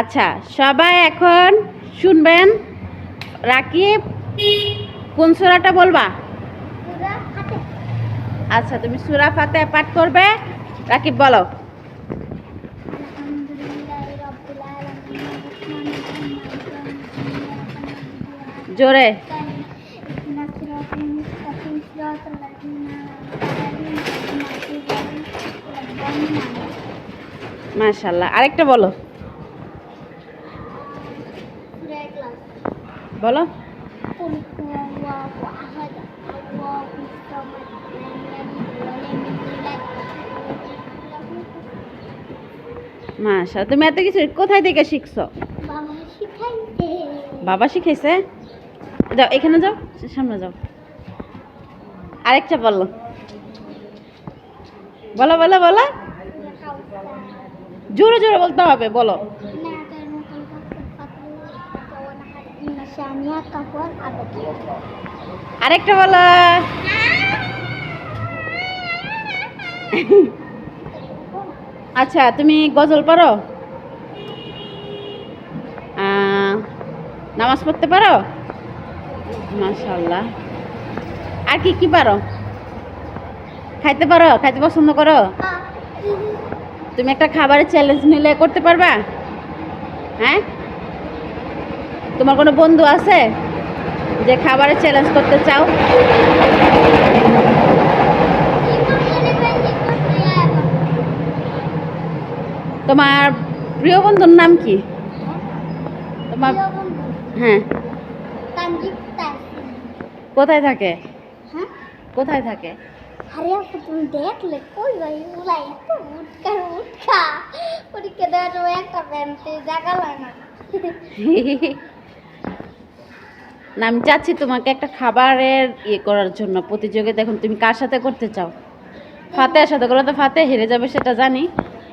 আচ্ছা সবাই এখন শুনবেন। রাকিব, কোন সুরাটা বলবা? আচ্ছা তুমি সুরা ফাতে পাঠ করবে। রাকিব, বলো। জোরে। মাশাল্লাহ আরেকটা বলো। বলো। মাশা তুমি এত কিছু কোথায় থেকে শিখছো? বাবা শিখাইছে। যাও, এখানে যাও, সামনে যাও। আরেকটা বলো। বলো বলো বলো। জোরে জোরে বলতে হবে, বলো। আরেকটা বলো। আচ্ছা তুমি গজল পারো? নামাজ পড়তে পারো? মাশাল্লাহ আর কি কি পারো? খাইতে পারো? খাইতে পছন্দ করো? তুমি একটা খাবারের চ্যালেঞ্জ নিলে করতে পারবা? হ্যাঁ? তোমার কোনো বন্ধু আছে যে খাবারের চ্যালেঞ্জ করতে চাও? তোমার প্রিয় বন্ধুর নাম কি? তোমার হ্যাঁ। কোথায় থাকে? কোথায় থাকে? আরে আপু তুমি দেখলে কই ভাই? উলাই এত উৎকা পরীক্ষা দেওয়ার সময় একটা প্যান্টে জায়গা হয় না। না আমি চাচ্ছি তোমাকে একটা খাবারের ইয়ে করার জন্য প্রতিযোগিতা। এখন তুমি কার সাথে করতে চাও? ফাতেহার সাথে করলে তো ফাতে হেরে যাবে সেটা জানি।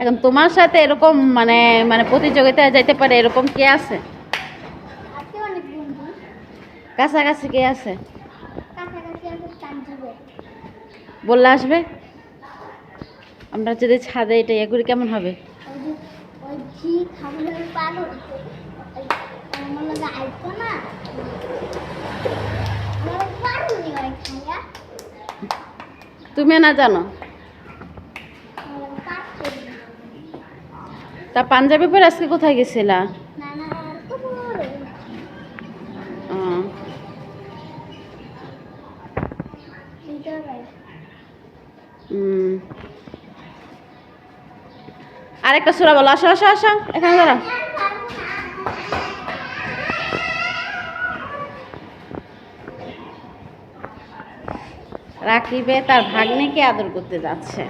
এখন তোমার সাথে এরকম মানে মানে প্রতিযোগিতায় যাইতে পারে এরকম কে আছে? কাছাকাছি কে আছে? বললে আসবে? আমরা যদি ছাদে এটা ইয়ে করি কেমন হবে? তুমি না? জানো? তা পাঞ্জাবি পরে আজকে কোথায় গেছিলা? না না তো বড় ও, ভিতরে ভাই উম। আরেকটা সুরা বলো আসো আসো আসো এখানে দাঁড়াও। রাখিবে তার ভাগ্নিকে আদর করতে যাচ্ছে।